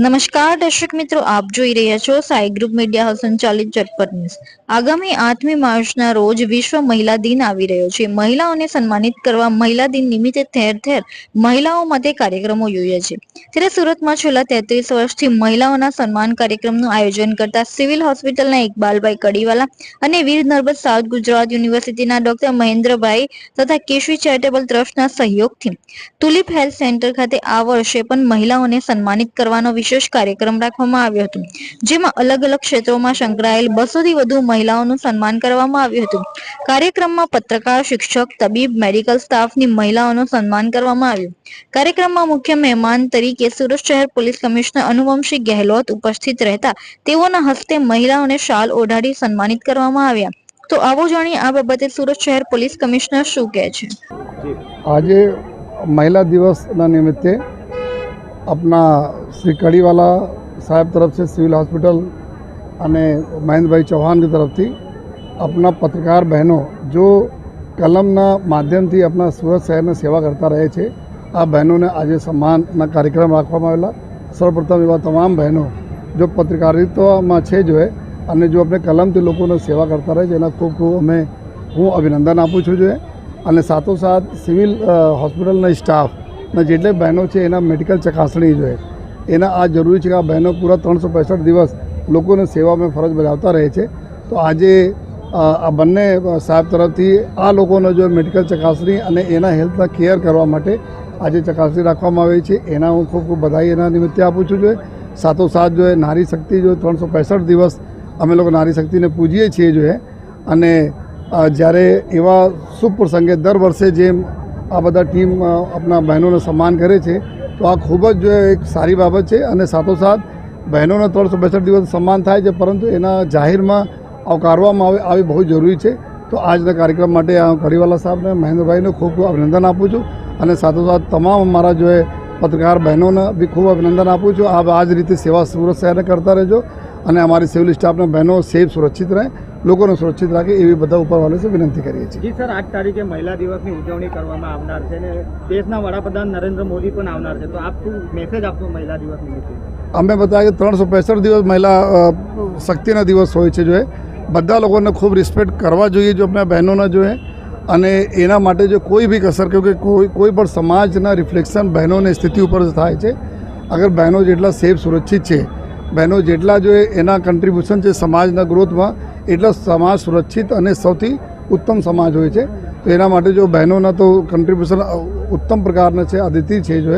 નમસ્કાર, દર્શક મિત્રો, આપ જોઈ રહ્યા છો સાઈ ગ્રુપ મીડિયા હાઉસ સંચાલિત ઝટપટ ન્યૂઝ. આગામી આઠમી માર્ચના રોજ વિશ્વ મહિલા દિન આવી રહ્યો છે. મહિલાઓને સન્માનિત કરવા મહિલા દિન નિમિત્તે ઠેર ઠેર મહિલાઓ માટે કાર્યક્રમો યોજાય છે. ત્યારે સુરતમાં છેલ્લા તેત્રીસ વર્ષથી મહિલાઓના સન્માન કાર્યક્રમનું આયોજન કરતા સિવિલ હોસ્પિટલના ઇકબાલભાઈ કડીવાલા અને વીર નર્મદ સાઉથ ગુજરાત યુનિવર્સિટીના ડોક્ટર મહેન્દ્રભાઈ તથા કેશવી ચેરિટેબલ ટ્રસ્ટના સહયોગથી તુલિપ હેલ્થ સેન્ટર ખાતે આ વર્ષે પણ મહિલાઓને સન્માનિત કરવાનો વિશેષ કાર્યક્રમ રાખવામાં આવ્યો હતો, જેમાં અલગ અલગ ક્ષેત્રોમાં સંકળાયેલ બસોથી વધુ મહિલાઓનું સન્માન કરવામાં આવ્યું હતું. કાર્યક્રમમાં પત્રકાર, શિક્ષક, તબીબ, મેડિકલ સ્ટાફની મહિલાઓનું સન્માન કરવામાં આવ્યું. કાર્યક્રમમાં મુખ્ય મહેમાન તરીકે સુરત શહેર પોલીસ કમિશનર અનુવંશી ગહેલોત ઉપસ્થિત રહેતા તેઓના હસ્તે મહિલાઓને શાલ ઓઢાડી સન્માનિત કરવામાં આવ્યા. તો આવો જાણીએ આ બાબતે સુરત શહેર પોલીસ કમિશનર શું કહે છે? આજે મહિલા દિવસના નિમિત્તે अपना श्री कड़ीवाला साहब तरफ से सिविल हॉस्पिटल અને મહેન્દ્રભાઈ ચૌહાણની તરફથી આપણા પત્રકાર બહેનો જો કલમના માધ્યમથી આપણા સુરત શહેરને સેવા કરતા રહે છે આ બહેનોને આજે સન્માનના કાર્યક્રમ રાખવામાં આવેલા સર્વપ્રથમ એવા તમામ બહેનો જો પત્રકારિત્વમાં છે જો એ અને જો આપણે કલમથી લોકોને સેવા કરતા રહે છે એના ખૂબ ખૂબ અમે હું અભિનંદન આપું છું જોઈએ અને સાથોસાથ સિવિલ અ, હોસ્પિટલના સ્ટાફના જેટલે બહેનો છે એના મેડિકલ ચકાસણી જોઈએ. એના આ જરૂરી છે કે આ બહેનો પૂરા ત્રણસો પાંસઠ દિવસ લોકોને સેવામાં ફરજ બજાવતા રહે છે. તો આજે આ બંને સાહેબ તરફથી આ લોકોને જો મેડિકલ ચકાસણી અને એના હેલ્થના કેર કરવા માટે આજે ચકાસણી રાખવામાં આવી છે. એના હું ખૂબ ખૂબ બધાઈ એના નિમિત્તે આપું છું જોઈએ. સાથોસાથ જોઈએ, નારી શક્તિ જો ત્રણસો પાંસઠ દિવસ અમે લોકો નારી શક્તિને પૂજીએ છીએ જોઈએ. અને જ્યારે એવા શુભ પ્રસંગે દર વર્ષે જેમ આ બધા ટીમ આપણા બહેનોને સન્માન કરે છે. તો આ ખૂબ જ એક સારી બાબત છે અને સાથોસાથ બહેનોને ત્રણસો બેસઠ દિવસ સન્માન થાય છે, પરંતુ એના જાહેરમાં આવકારવામાં આવે, આવી બહુ જરૂરી છે. તો આજના કાર્યક્રમ માટે આ કડીવાલા સાહેબને, મહેન્દ્રભાઈને ખૂબ ખૂબ અભિનંદન આપું છું અને સાથોસાથ તમામ અમારા જો પત્રકાર બહેનોને બી ખૂબ અભિનંદન આપું છું. આપ આ જ રીતે સેવા સુરત શહેરને કરતા રહેજો અને અમારી સિવિલ સ્ટાફના બહેનો સેફ, સુરક્ષિત રહે. લોકોને સુરક્ષિત રાખે એવી બધા ઉપરવાલે વિનંતી કરીએ છીએ. જી સર આઠ તારીખે મહિલા દિવસની ઉજવણી કરવામાં આવનાર છે અને દેશના વડાપ્રધાન નરેન્દ્ર મોદી પણ આવનાર છે. તો આપ શું મેસેજ આપશો મહિલા દિવસ નિમિત્તે અમે બધા કે ત્રણસો પેસઠ દિવસ મહિલા શક્તિના દિવસ હોય છે જોઈએ. બધા લોકોને ખૂબ રિસ્પેક્ટ કરવા જોઈએ જો આપણે બહેનોના જોઈએ. અને એના માટે જો કોઈ બી કસર કે કોઈ કોઈ પણ સમાજના રિફ્લેક્શન બહેનોની સ્થિતિ ઉપર થાય છે. અગર બહેનો જેટલા સેફ સુરક્ષિત છે બહેનો જેટલા જો એના કન્ટ્રીબ્યુશન છે સમાજના ગ્રોથમાં એટલા સમાજ સુરક્ષિત અને સૌથી ઉત્તમ સમાજ હોય છે. તો એના માટે જો બહેનોના તો કન્ટ્રીબ્યુશન ઉત્તમ પ્રકારના છે અદિતિ છે જો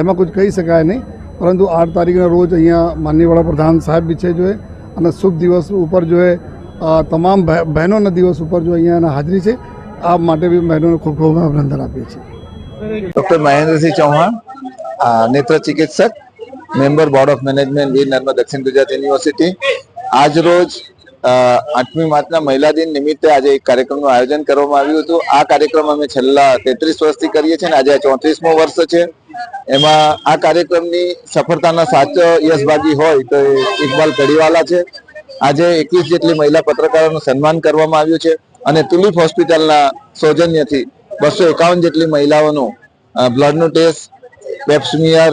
એમાં કુછ કહી શકાય નહીં. પરંતુ આઠ તારીખના રોજ અહીંયા માનનીય વડાપ્રધાન સાહેબ બી છે જો અને શુભ દિવસ ઉપર જો તમામ બહેનોના દિવસ ઉપર જો અહીંયા એના હાજરી છે. આ માટે બી બહેનોને ખૂબ ખૂબ અભિનંદન આપીએ છીએ. ડોક્ટર મહેન્દ્રસિંહ ચૌહાણ નેત્ર ચિકિત્સક, member board of management Veer Narmad Dakshin Gujarat university. આજ રોજ આઠમી માર્ચના મહિલા દિન નિમિત્તે આજે એક કાર્યક્રમનું આયોજન કરવામાં આવ્યું હતું. આ કાર્યક્રમ અમે છેલ્લા તેત્રીસ વર્ષથી કરીએ છીએ અને આજે ચોત્રીસમો વર્ષ છે. એમાં આ કાર્યક્રમની સફળતાના સાચો યશભાગી હોય તો ઇકબાલ કડીવાલા છે. આજે એકવીસ જેટલી મહિલા પત્રકારોનું સન્માન કરવામાં આવ્યું છે અને તુલિપ હોસ્પિટલના સૌજન્યથી બસો એકાવન જેટલી મહિલાઓનું બ્લડનું test, pap smear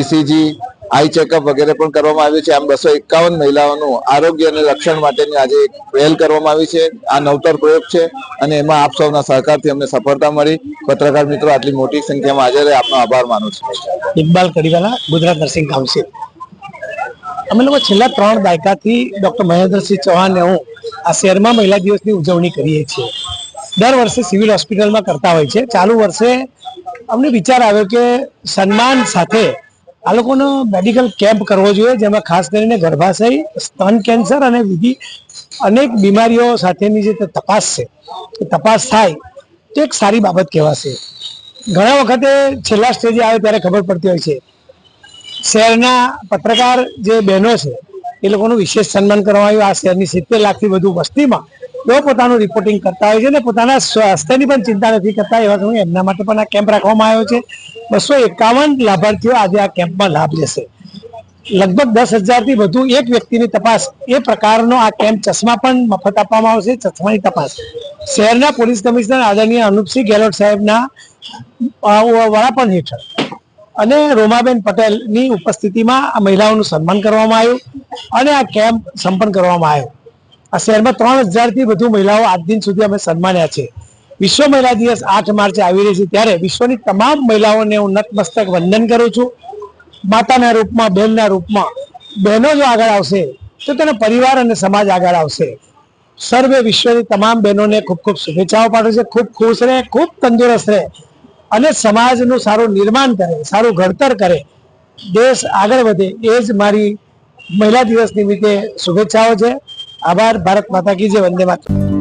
ECG eye checkup વગેરે પણ કરવામાં આવ્યું છે. આમ બસો એકાવન મહિલાઓનું આરોગ્ય અને રક્ષણ માટેની આજે એક પહેલ કરવામાં આવી છે. આ નવતર પ્રયોગ છે અને એમાં આપ સૌના સહકારથી અમને સફળતા મળી. પત્રકાર મિત્રો, આટલી મોટી સંખ્યામાં હાજર આપનો આભાર માનું છું. Iqbal Kadiwala, Gujarat nursing council. અમે લોકો છેલ્લા ત્રણ દાયકાથી ડોક્ટર મહેન્દ્રસિંહ ચૌહાણને હું આ શહેરમાં મહિલા દિવસની ઉજવણી કરીએ છીએ. દર વર્ષે સિવિલ હોસ્પિટલમાં કરતા હોય છે. ચાલુ વર્ષે અમને વિચાર આવ્યો કે સન્માન સાથે આ લોકોનો મેડિકલ કેમ્પ કરવો જોઈએ, જેમાં ખાસ કરીને ગર્ભાશય, સ્તન કેન્સર અને બીજી અનેક બીમારીઓ સાથેની જે તપાસ છે, એ તપાસ થાય, તો એક સારી બાબત કહેવાશે. ઘણા વખતે છેલ્લા સ્ટેજે આવે ત્યારે ખબર પડતી હોય છે, શહેરના પત્રકાર જે બહેનો છે, એ લોકોનું વિશેષ સન્માન કરવામાં આવ્યું. આ શહેરની સિત્તેર લાખથી વધુ વસ્તીમાં તેઓ પોતાનું રિપોર્ટિંગ કરતા હોય છે અને પોતાના સ્વાસ્થ્યની પણ ચિંતા નથી કરતા, એવા સમયે એમના માટે પણ આ કેમ્પ રાખવામાં આવ્યો છે. બસો એકાવન લાભાર્થીઓ આજે આ કેમ્પમાં લાભ લેશે. લગભગ દસ હજારથી વધુ એક વ્યક્તિની તપાસ, એ પ્રકારનો આ કેમ્પ ચશ્મા પણ મફત આપવામાં આવશે, ચશ્માની તપાસ. શહેરના પોલીસ કમિશનર આદરણીય અનુપસિંહ ગેહલોત સાહેબના વડાપણ હેઠળ અને રોમાબેન પટેલની ઉપસ્થિતિમાં આ મહિલાઓનું સન્માન કરવામાં આવ્યું અને આ કેમ્પ સંપન્ન કરવામાં આવ્યો. આ શહેરમાં ત્રણ હજારથી વધુ મહિલાઓ આજ દિન સુધી અમે સન્માન્યા છે. વિશ્વ મહિલા દિવસ આઠ માર્ચે આવી રહી છે ત્યારે વિશ્વની તમામ મહિલાઓને હું નતમસ્તક વંદન કરું છું. માતાના રૂપમાં, બહેનના રૂપમાં, બહેનો જો આગળ આવશે, તો તેનો પરિવાર અને સમાજ આગળ આવશે. સર્વે વિશ્વની તમામ બહેનોને ખૂબ ખૂબ શુભેચ્છાઓ પાઠવું છે. ખૂબ ખુશ રહે, ખૂબ તંદુરસ્ત રહે અને સમાજનું સારું નિર્માણ કરે, સારું ઘડતર કરે. દેશ આગળ વધે, એ જ મારી મહિલા દિવસ નિમિત્તે શુભેચ્છાઓ છે. આભાર ભારત માતા કી જય વંદે માતરમ